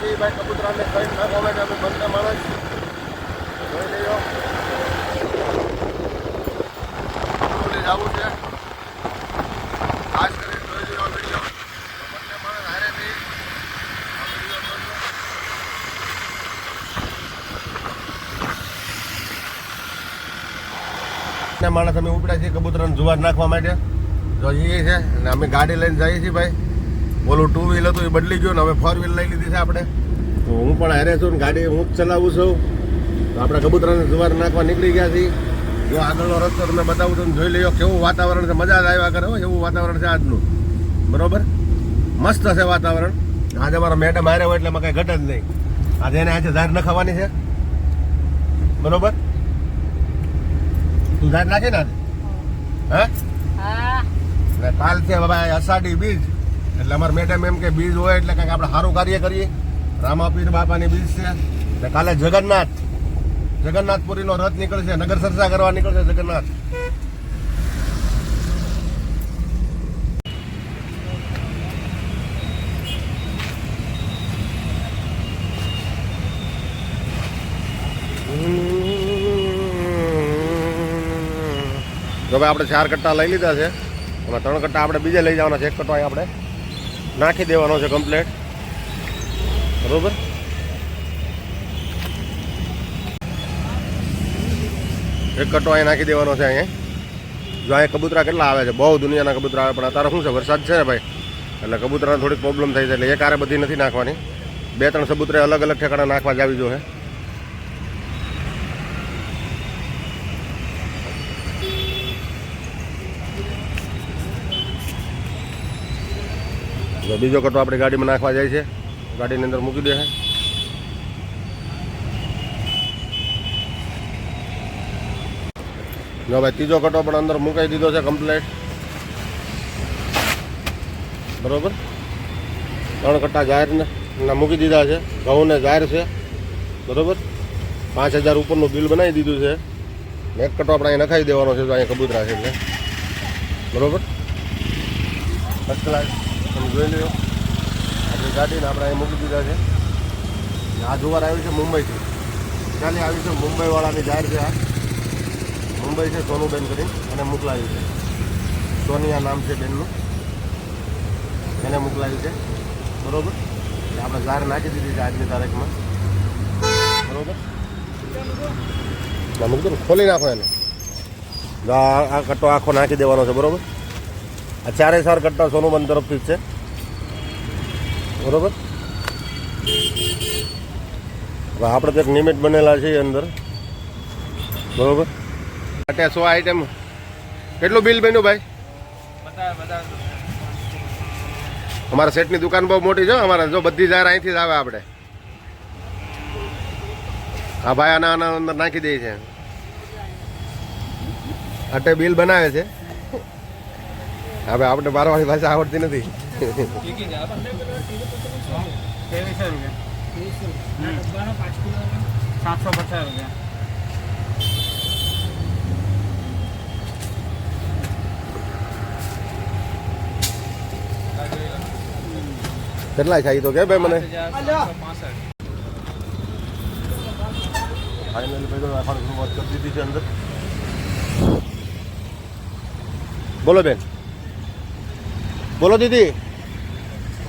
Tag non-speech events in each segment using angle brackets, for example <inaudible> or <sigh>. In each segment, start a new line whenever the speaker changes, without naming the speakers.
છીએ ભાઈ કબૂતરાને કઈ ના માટે અમે બંને માણસ. જોઈ બોલે જવું છે. ખાસ કરીને જોઈ બંને માણસ અમે ઉપડ્યા છીએ કબૂતરાને જુવાર નાખવા માટે. જો એ છે અને અમે ગાડી લઈને જઈએ છીએ ભાઈ. ઓલું ટુ વ્હીલ હતું એ બદલી ગયું ને હવે ફોર વ્હીલ લઈ લીધી છે આપણે. તો હું પણ હારે છું ને ગાડી હું જ ચલાવું છું. તો આપણે કબૂતરાને જુવાર નાખવા નીકળી ગયા છીએ. જો આગળનો રસ્તો તમે બતાવું તો જોઈ લઈએ કેવું વાતાવરણ છે. મજા જ આવ્યા કરે એવું વાતાવરણ છે આજનું. બરોબર? મસ્ત છે વાતાવરણ. આજે અમારા મેડમ હારે હોય એટલે એમાં કાંઈ ઘટે જ નહીં. આજે એને આજે ઝાડ નખાવાની છે. બરોબર? તું ઝાડ નાખે ને આજે? હા. કાલ છે બાબા અષાઢી બીજ. એટલે અમારે મેડમ એમ કે બીજ હોય એટલે કંઈક આપણે સારું કાર્ય કરીએ. રામાપીર બાપાની બીજ છે. એટલે કાલે જગન્નાથ. જગન્નાથપુરીનો રથ નીકળશે. નગર સરસા કરવા નીકળશે જગન્નાથ. ભાઈ આપણે ચાર કટ્ટા લઈ લીધા છે. અને ત્રણ કટ્ટા આપણે બીજે લઈ જવાના છે. એક કટ્ટો આપણે નાખી દેવાનો છે કમ્પ્લેટ બરોબર? એક કટો અહીં નાખી દેવાનો છે અહીંયા. જો અહીંયા કબૂતરા કેટલા આવે છે? બહુ દુનિયાના કબૂતરા આવે, પણ અત્યારે શું છે? વરસાદ છે ને ભાઈ? એટલે કબૂતરાને થોડીક પ્રોબ્લેમ થઈ છે. એટલે એક આરે બધી નથી નાખવાની. બે ત્રણ સબૂતરે અલગ અલગ ઠેકાણા નાખવા જ આવી જોઈએ જો બીજો કટો આપણે ગાડીમાં નાખવા જાય છે. ગાડીની અંદર મૂકી દે છે જો ભાઈ ત્રીજો કટો પણ અંદર મુકાઈ દીધો છે કમ્પ્લેટ બરોબર? ત્રણ કટ્ટા જાહેરને મૂકી દીધા છે. ઘઉંને જાહેર છે. બરોબર? પાંચ હજાર ઉપરનું બિલ બનાવી દીધું છે. એક કટો આપણે અહીં નખાઈ દેવાનો છે તો અહીંયા કબૂતરા છે એટલે. બરોબર? ફર્સ્ટ ક્લાસ તમે જોઈ લો આપણી ગાડીને આપણે અહીં મૂકી દીધા છે. આ જુવાર આવ્યું છે મુંબઈથી. ચાલી આવ્યું છે મુંબઈવાળાની જાહેર છે આ. મુંબઈ છે સોનુબેન કરીને એને મોકલાવ્યું છે. સોનિયા નામ છે બેનનું. એને મોકલાવ્યું છે. બરોબર? આપણે જાહેર નાખી દીધી છે આજની તારીખમાં. બરોબર? ના, મૂકી દો ખોલી નાખો એને. આ કટ્ટો આખો નાખી દેવાનો છે, બરોબર? આ ચારે ચાર કટ્ટા સોનુબન તરફથી જ છે. બરોબર? હવે આપણે તો એક નિમિત બનેલા છે અંદર. બરોબર? માટે સો આઈટમ કેટલું બિલ બન્યું ભાઈ? અમારા સેટની દુકાન બહુ મોટી છે અમારે જો બધી જાહેર અહીંથી જ આવે આપણે. હા ભાઈ આના આના અંદર નાખી દે છે. અટે બિલ બનાવે છે. હવે આપણે બારવાળી ભાષા આવડતી નથી.
સાતસો પચાસ રૂપિયા
કેટલા છે તો કે ભાઈ મને? ફાઇનલ ભાઈ રાખવાનું શરૂઆત કરી દીધી છે અંદર. બોલો બેન. બોલો દીદી.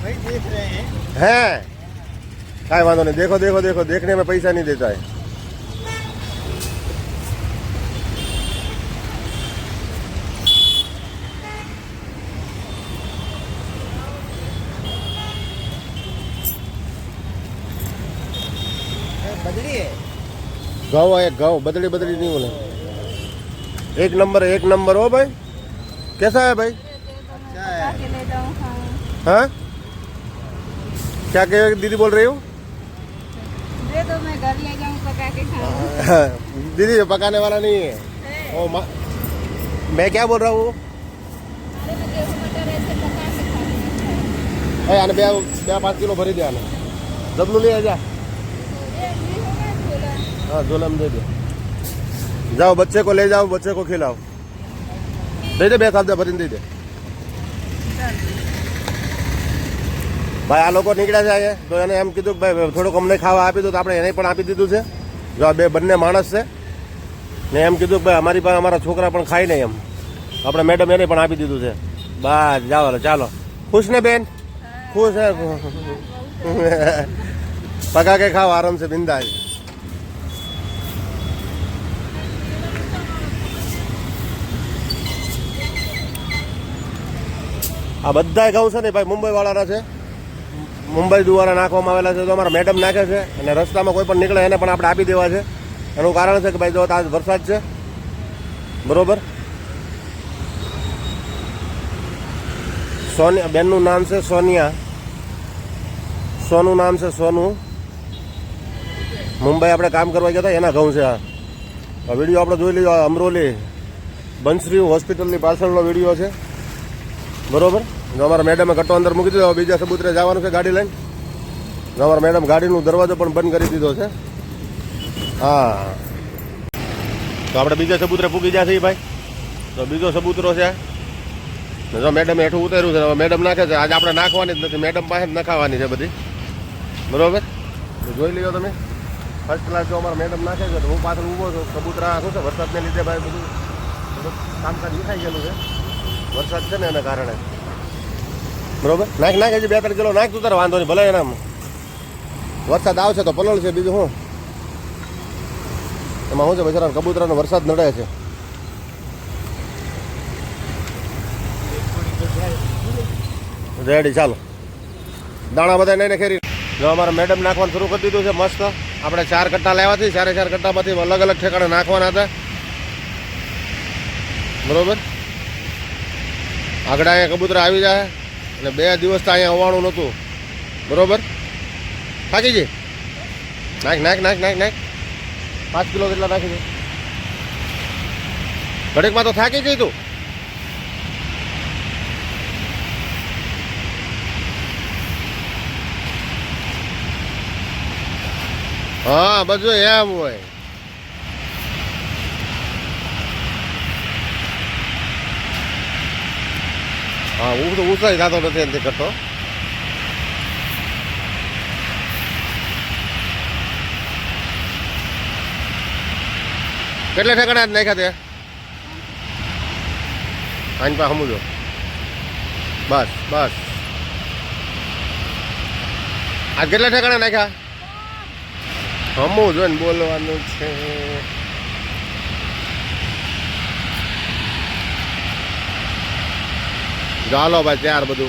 हैं। काय वांधो नहीं। देखो देखो देखो देखने में पैसा नहीं देता है। घाव है। घाव बदली बदली नहीं बोले। एक नंबर एक नंबर। हो भाई कैसा है भाई?
ले जाऊँ हाँ।
हाँ? क्या कह दीदी बोल रही हूँ
दे दो मैं घर ले जाऊँ पका <laughs> के खाऊँ
दीदी ये पकाने वाला नहीं है ओ मा... मैं क्या बोल रहा हूँ
अरे मैं गेहूँ मटर ऐसे पका के खाऊँ
એ આને બે બે પાંચ કિલો ભરી દે આને જબલું લઈ જા
ये भी होगा झोला
हाँ झोला में दे दे जाओ बच्चे को ले जाओ बच्चे को खिलाओ दे दे બે કાપદા ભરીને દઈ દે ભાઈ, આ લોકો નીકળ્યા છે અહીંયા. તો એને એમ કીધું ભાઈ, થોડુંક અમને ખાવા આપી દો તો આપણે એને પણ આપી દીધું છે. જો આ બે બંને માણસ છે. ને એમ કીધું કે ભાઈ, અમારી પાસે અમારા છોકરા પણ ખાઈ નહીં એમ. આપણે મેડમ એને પણ આપી દીધું છે. બસ, જાઓ ચાલો. ખુશ ને બેન? ખુશ હે? <laughs> પગા કે ખાવ આરામ છે, બિંદાસ. આ બધા ઘઉં છે ને ભાઈ મુંબઈ વાળાના છે. મુંબઈ દ્વારા નાખવામાં આવેલા છે, તો અમારા મેડમ નાખે છે અને રસ્તામાં કોઈ પણ નીકળે એને પણ આપણે આપી દેવા છે. એનું કારણ છે કે ભાઈ, જો આજ વરસાદ છે, બરોબર? સોનિયા, બેનનું નામ છે સોનિયા. સોનું નામ છે સોનું. મુંબઈ આપણે કામ કરવા ગયા હતા, એના ઘઉં છે આ. વીડિયો આપણે જોઈ લીધો અમરોલી બંસરી હોસ્પિટલની પાછળનો વીડિયો છે. બરોબર? અમારા મેડમે કટો અંદર મૂકી દીધો બીજા સબૂતરે જવાનું છે ગાડી લઈને. અમારા મેડમ ગાડીનો દરવાજો પણ બંધ કરી દીધો છે. હા. તો આપણે બીજા સબૂતરે પૂકી જશે ભાઈ. તો બીજો સબૂતરો છે જો મેડમ હેઠું ઉતાર્યું છે મેડમ નાખે છે. આજે આપણે નાખવાની જ નથી, મેડમ પાસે જ નખાવાની છે બધી. બરોબર? જોઈ લ્યો તમે. ફર્સ્ટ ક્લાસ જો અમારા મેડમ નાખે છે, તો હું પાછળ ઊભો છું. કબૂતરા શું છે, વરસાદને લીધે ભાઈ બધું બધું કામકાજ વિખાઈ ગયેલું છે. વરસાદ છે ને એના કારણે. બરોબર? નાખ નાખ, હજી બે ત્રણ કિલો નાખ તું તારે, વાંધો નહીં, ભલે એના વરસાદ આવશે તો પલળ છે બીજું શું? એમાં શું છે બચારા કબૂતરાનો વરસાદ નડે છે. રેડી, ચાલો. દાણા બધા નહીં ખેરી જો અમારે મેડમ નાખવાનું શરૂ કરી દીધું છે, મસ્ત. આપણે ચાર કટ્ટા લાવ્યા છે, ચારે ચાર કટ્ટામાંથી અલગ અલગ ઠેકાણે નાખવાના હતા. બરોબર? આગળ અહીંયા કબૂતરા આવી જાય. અને બે દિવસ તો અહીંયા આવવાનું નહોતું. બરોબર? થાકી ગઈ નાખ નાખ નાખ નાખ નાખ. પાંચ કિલો જેટલા નાખી દે. ઘડીકમાં તો થાકી ગઈ તું. હા, બધું એમ હોય. હા હું તો ઉસાઈ થતો નથી એનાથી કરતો કેટલા ઠેકાણા જ નાખ્યા તે? આની પા સમજો. બસ બસ. આ કેટલા ઠેકાણા નાખ્યા? હમું જોઈને બોલવાનું છે. ચાલો ભાઈ ત્યાર બધું.